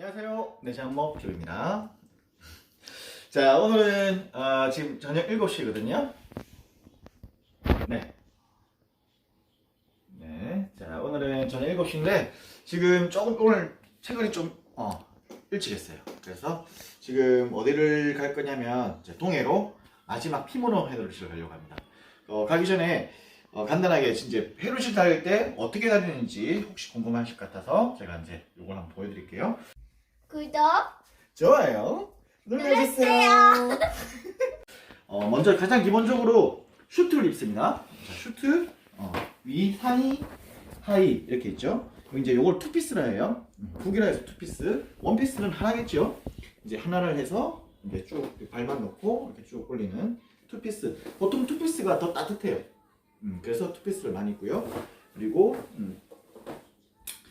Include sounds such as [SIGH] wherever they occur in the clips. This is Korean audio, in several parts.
안녕하세요. 내장목 조입니다. 자, 오늘은 어, 지금 저녁 7시거든요. 네. 네. 자, 오늘은 저녁 7시인데 지금 조금 오늘 최근에 좀 어, 일찍 했어요. 그래서 지금 어디를 갈 거냐면 동해로 마지막 피모노 헤드루시를 가려고 합니다. 어, 가기 전에 어, 간단하게 이제 헤루실 다닐 때 어떻게 다니는지 혹시 궁금하실 것 같아서 제가 이제 이걸 한번 보여드릴게요. 구독 좋아요. 눌러주세요. [LAUGHS] 어, 먼저 가장 기본적으로 슈트를 입습니다. 자, 슈트, 어, 위, 하의, 하의 이렇게 있죠. 이제 요걸 투피스라 해요. 음, 북이라 해서 투피스. 원피스는 하나겠죠. 이제 하나를 해서 이제 쭉 발만 놓고 이렇게 쭉 올리는 투피스. 보통 투피스가 더 따뜻해요. 음, 그래서 투피스를 많이 입고요. 그리고 음,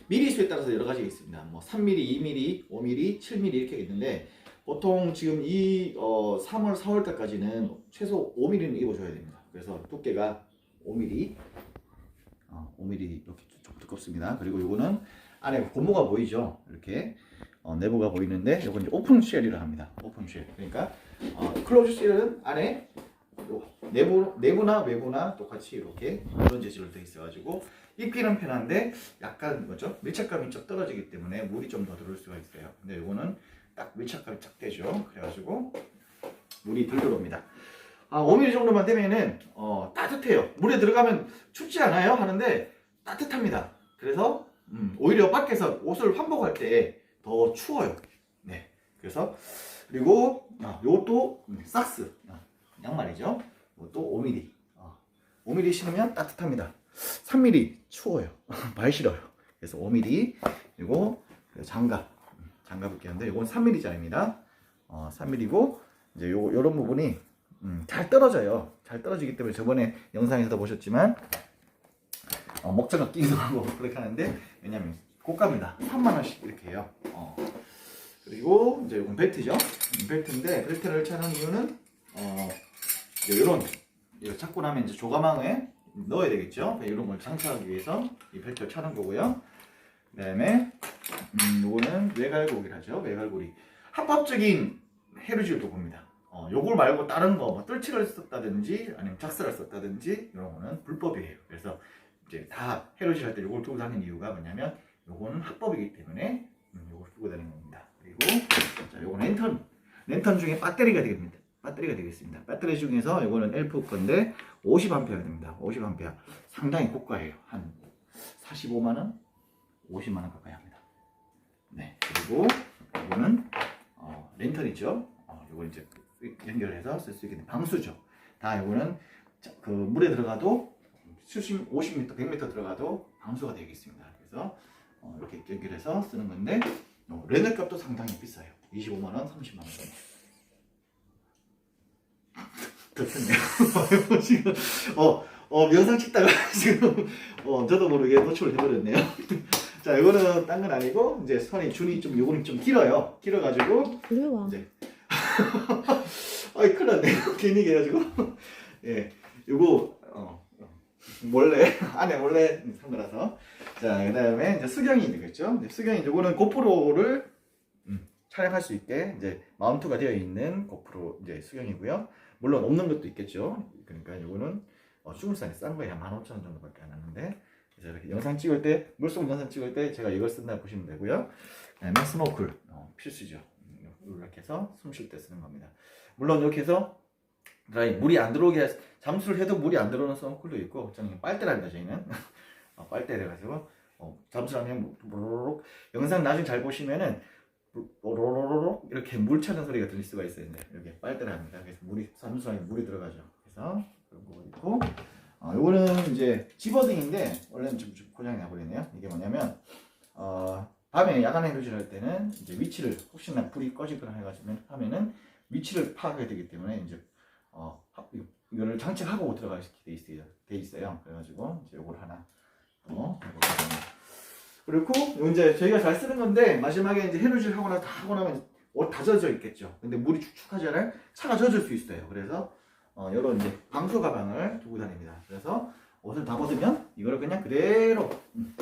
미리 수에 따라서 여러 가지가 있습니다. 뭐 3mm, 2mm, 5mm, 7mm 이렇게 있는데 보통 지금 이 어, 3월, 4월 달까지는 최소 5mm는 입어줘야 됩니다. 그래서 두께가 5mm, 어, 5mm 이렇게 좀 두껍습니다. 그리고 이거는 안에 고무가 보이죠? 이렇게 어, 내부가 보이는데 이건 오픈 쉘이라 합니다. 오픈 쉘. 그러니까 어, 클로즈 쉘은 안에 요 내부 내부나 외부나 똑같이 이렇게 이런 재질로 되어 있어가지고 입기는 편한데 약간 뭐죠 밀착감이 좀 떨어지기 때문에 물이 좀 더 들어올 수가 있어요. 근데 이거는 딱 밀착감이 쫙 되죠. 그래가지고 물이 덜 들어옵니다. 아 5mm 정도만 되면은 어, 따뜻해요. 물에 들어가면 춥지 않아요 하는데 따뜻합니다. 그래서 음, 오히려 밖에서 옷을 환복할 때 더 추워요. 네. 그래서 그리고 아, 요것도 음, 삭스 아, 양말이죠. 이것도 5mm. 어, 5mm 신으면 따뜻합니다. 3mm 추워요. [LAUGHS] 발 시려요. 그래서 5mm 그리고 그 장갑 음, 장갑을 끼는데 이건 3mm짜리입니다. 어, 3mm고 이제 요 요런 부분이 음, 잘 떨어져요. 잘 떨어지기 때문에 저번에 영상에서도 보셨지만 어, 목장갑 끼기도 하고 그렇게 하는데 왜냐면 고가입니다. 3만 원씩 이렇게 해요. 어. 그리고 이제 이건 벨트죠. 음, 벨트인데 벨트를 차는 이유는 어, 이런 이거 찾고 나면 이제 조가망에 넣어야 되겠죠. 이런 걸 장착하기 위해서 이 벨트를 차는 거고요. 그다음에 음, 요거는 외갈고리라죠. 외갈고리. 합법적인 헤르질 도구입니다. 어, 요걸 말고 다른 거, 뭐 뜰치를 썼다든지 아니면 작스를 썼다든지 이런 거는 불법이에요. 그래서 이제 다 헤르질 할 때 요걸 두고 다니는 이유가 뭐냐면 요거는 합법이기 때문에 음, 요걸 두고 다니는 겁니다. 그리고 자, 요건 랜턴. 랜턴 중에 배터리가 되겠습니다. 배터리가 되겠습니다. 배터리 중에서 이거는 엘프 건데 50A 됩니다. 50A. 상당히 고가예요. 한 45만 원, 50만 원 가까이 합니다. 네. 그리고 이거는 어, 랜턴이죠. 어, 이거 이제 연결해서 쓸 수 있겠네. 방수죠. 다 이거는 자, 그 물에 들어가도 수심 50m, 100m 들어가도 방수가 되겠습니다. 그래서 어, 이렇게 연결해서 쓰는 건데 어, 랜드 값도 상당히 비싸요. 25만 원, 30만 원 정도. 그렇네요. [LAUGHS] 지금 어, 어 영상 찍다가 [LAUGHS] 지금 어 저도 모르게 노출을 해버렸네요. [LAUGHS] 자, 이거는 딴 건 아니고 이제 선이 줄이 좀 요거는 좀 길어요. 길어가지고 이리 와. 이제 아이 큰일 났네. 괜히 해가지고 예, 요거 어 몰래 안에 몰래 산 거라서 자 그다음에 이제 수경이 되겠죠. 수경이 요거는 고프로를 음, 촬영할 수 있게 이제 마운트가 되어 있는 고프로 이제 수경이고요. 물론 없는 것도 있겠죠. 그러니까 요거는 어, 수물산이 싼 거에 한 15,000원 정도밖에 안 하는데 그래서 이렇게 영상 찍을 때 물속 영상 찍을 때 제가 이걸 쓴다 보시면 되고요. 그다음에 스노클 어, 필수죠. 음, 이렇게 해서 숨 쉴 때 쓰는 겁니다. 물론 이렇게 해서 드라이 물이 안 들어오게 해- 잠수를 해도 물이 안 들어오는 스노클도 있고 저는 빨대랍니다 저희는 어, 빨대래 가지고 어, 잠수하면 무르륵 영상 나중에 잘 보시면은 로로로로 이렇게 물 차는 소리가 들릴 수가 있어요. 이렇게 빨대를 합니다. 그래서 물이 잠수하면 물이 들어가죠. 그래서 그런 거 있고 어, 요거는 이제 집어등인데 원래는 좀, 좀 고장이 나버리네요. 이게 뭐냐면 어, 밤에 야간 해루질 할 때는 이제 위치를 혹시나 불이 꺼지거나 해가지고 하면은 위치를 파악해야 되기 때문에 이제 어, 이거를 장착하고 들어가게 돼 있어요. 돼 있어요. 그래가지고 이제 요걸 하나. 그리고 요 이제 저희가 잘 쓰는 건데 마지막에 이제 해루질 하고 나서 다 하고 나면 옷 다 젖어 있겠죠. 근데 물이 축축하잖아요. 차가 젖을 수 있어요. 그래서 어, 이런 이제 방수 가방을 두고 다닙니다. 그래서 옷을 다 벗으면 이거를 그냥 그대로 음,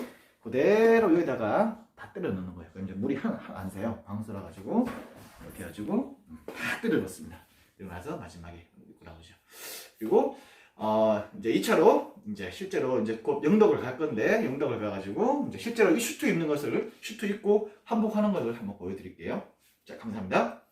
그대로 여기다가 다다 때려 넣는 거예요. 그럼 이제 물이 한, 한- 안 새요. 방수라 가지고 이렇게 해가지고 음, 다 때려 넣습니다. 그리고 나서 마지막에 입고 나오죠. 그리고 어, 이제 2차로 이제 실제로 이제 곧 영덕을 갈 건데 영덕을 가가지고 이제 실제로 이 슈트 입는 것을 슈트 입고 한복하는 것을 한번 보여드릴게요. 자 감사합니다.